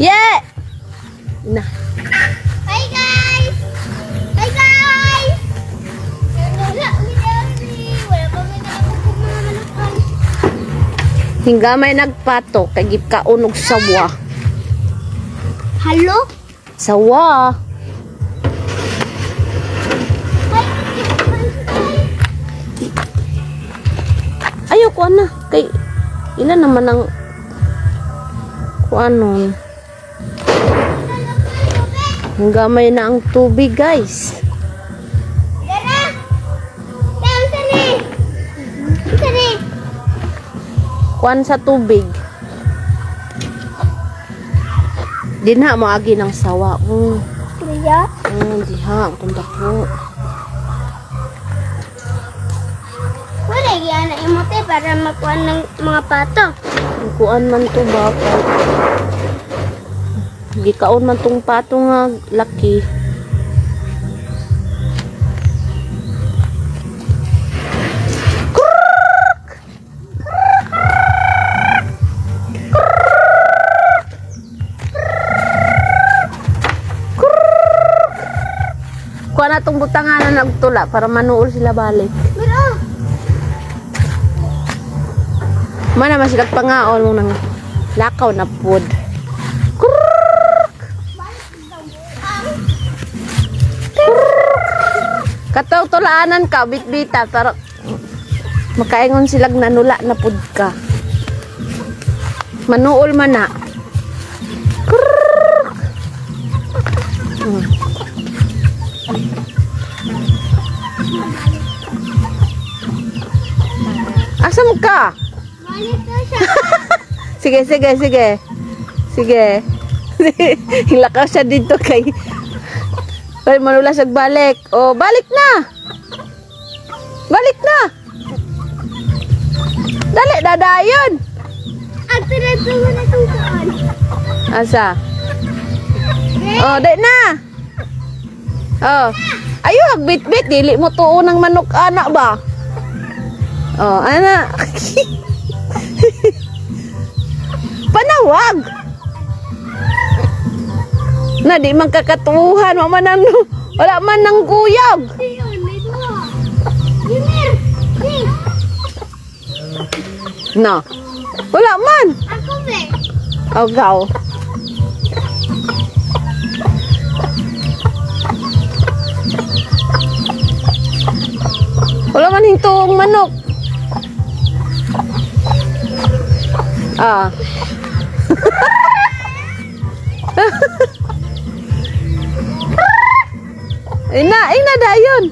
Yeah! Na. Hi guys! Hi guys! Pa may nagpato kay gipkaon og sawa. Hello? Sawa. Ayaw ko na. Kay ilan naman ang kuanon. Hinggamay na ang tubig, guys. Tara! Tara, sani! Sani! Kuan sa tubig. Di na maagi ng sawa. Mm. Kuya? Mm, di ha. Kunda ko. Wala, yan na imote para makuha ng mga pato. Kuan man to ba? Kay- Gikaon man tong pato nga laki. Kuha na tong butangan na nagtula para manuol sila balik. Pero, Mana man sila pangaon mo ng lakaw na pod. Kataw tulaanan ka, bitbita, para makaingon silag nanula na pod ka. Manuol man na. Hmm. Asa mo ka? Sige, sige, sige. Sige. Hilakaw siya dito kay... Kay manula siya balik. Oh, balik na! Balik na! Dali, dadayon! At tinatulog na saan. Asa? Oh, dali na! Oh. Ayo, bit-bit. Dili mo tuon ng manok anak ba? Oh, anak. Panawag! Na di man kakatuhan, wala man nang wala man nang guyag. Na. Wala man. ako be. Oh, gaw. Wala man hintong manok. Ah. Ina, ina dayon.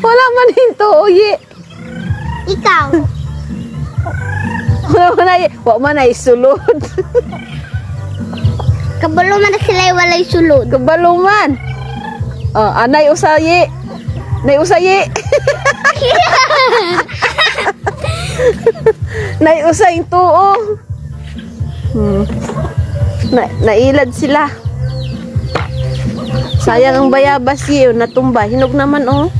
Wala man hinto, uyi. Ikaw. Wala man ay, wala man ay sulod. Kabalo man sila walay sulod. Kabaluman. Oh, anay usayi. Nay usayi. Nay usay tuo. Hmm. Na, nailad sila. Sayang ang bayabas yun, natumba. Hinog naman oh.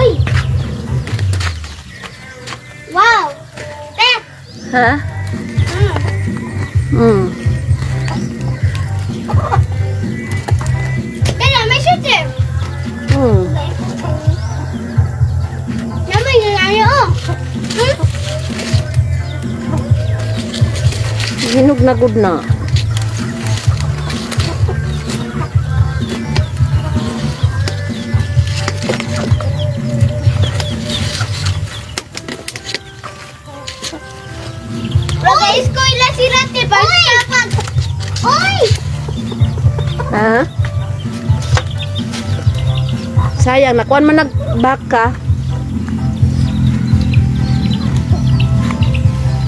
Uy! Wow! Tep! Ha? Hmm. Tara, Hinog na good na. Ha? Sayang, nakuan man nagbaka.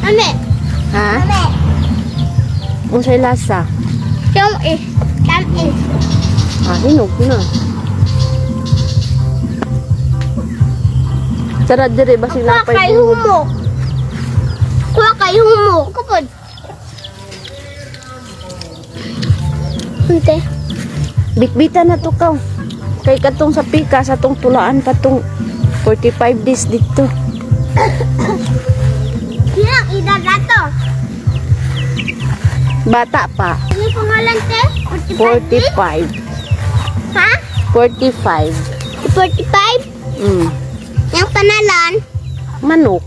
Ame! Ha? Ame! Unsay lasa? Yung is... Tam is... Ah, hinog na. Tara dire ba sila Kuha kay humok. Kuha kay humok. Kapod. Hunte. Bitbita na to kaw. Kay katong sa pika sa tong tulaan katong 45 days dito. Bata pa. Ano pangalan, te? 45. 45? Ha? 45. 45? Mm. Yung panalan? Manok.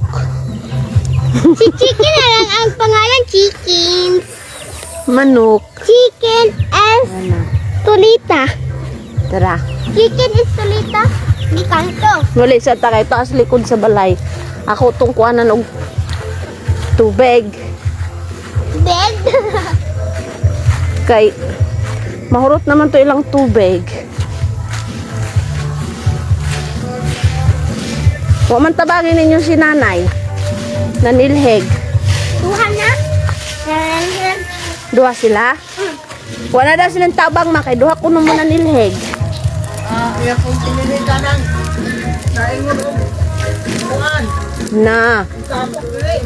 Si Chicken na lang ang pangalan, Chicken. Manok. Chicken is Ano? Tulita. Tara. Chicken is Tulita. Di kanto. Wala sa takay taas likod sa balay. Ako tong kuanan og tubig Bed. kay mahurot naman to ilang tubig. Wa man tabagin ninyo si nanay. Nanilheg. Tuhan na. Duha sila. Wala daw silang tabang makay duha ko naman nanilheg. Ah, iya kung pinili ka naingon. Na,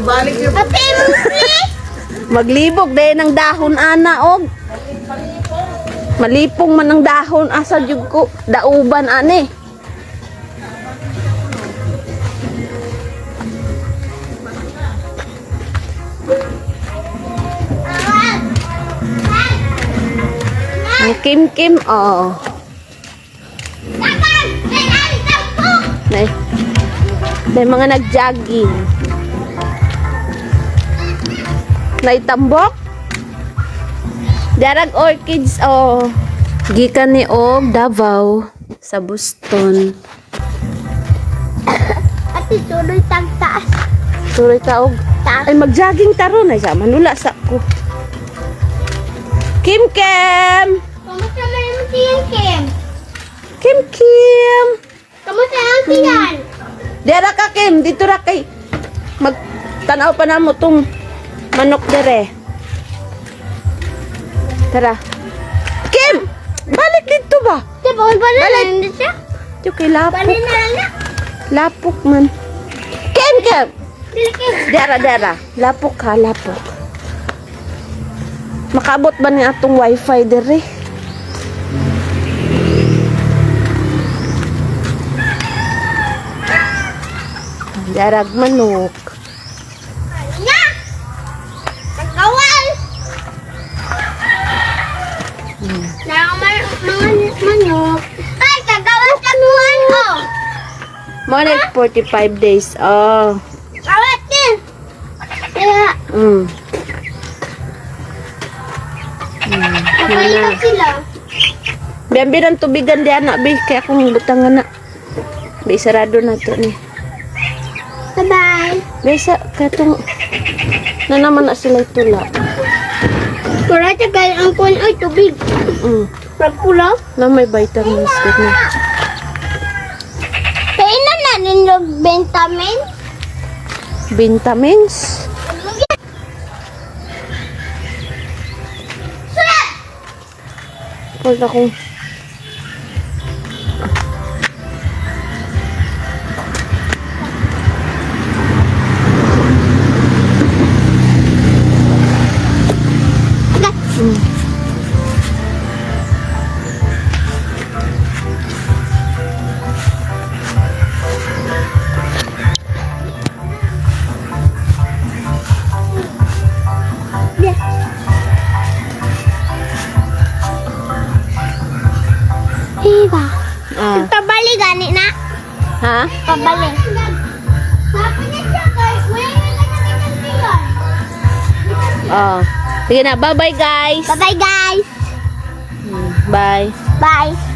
balik yung please. Maglibog dahil ng dahon ana og malipong man ng dahon asa jud ko dauban ani. Ang kim-kim, oh. May, may mga nag-jogging. Naitambok? Darag orchids, oh. Gikan ni Og, Davao, sa Boston. Ate, tuloy tagtaas. Tuloy ka, Og. Taas. Ay, mag-jogging taro na siya. Manula sa ko. Kim Kim! Kamusta na yung tiyan, Kim? Kim Kim! Kamusta ang tiyan? Dera ka, Kim. Dito ra kay. Magtanaw pa na mo tong manok dere. Tara. Kim! Balik dito ba? Bawal ba? Balik. Siya? Ito kay lapok. Balik na lang. Lapok man. Kim, Kim! Dera, dera. Lapok ka, lapok. Makabot ba ni atong wifi dere? Darag manok. Manok. Ay, kagawal sa buwan ko. More than 45 days. Oh. Kawat din. Kaya, Mm. napalitan sila. Biambi ng tubigan di anak bi kaya akong butangan na. Bi sarado na to ni. Bye-bye. Bisa katong na naman na sila itula. Kura tagal ang kuwan ay tubig. Mm. Pagpulaw. Na may vitamins ka na. Kailan na rin yung bentamin? Vitamins. Pag akong Diba? ah, Pabali gani na. ha? Pabali. Oh. Sige na, bye-bye guys. Bye-bye guys. Mm, Bye. Bye.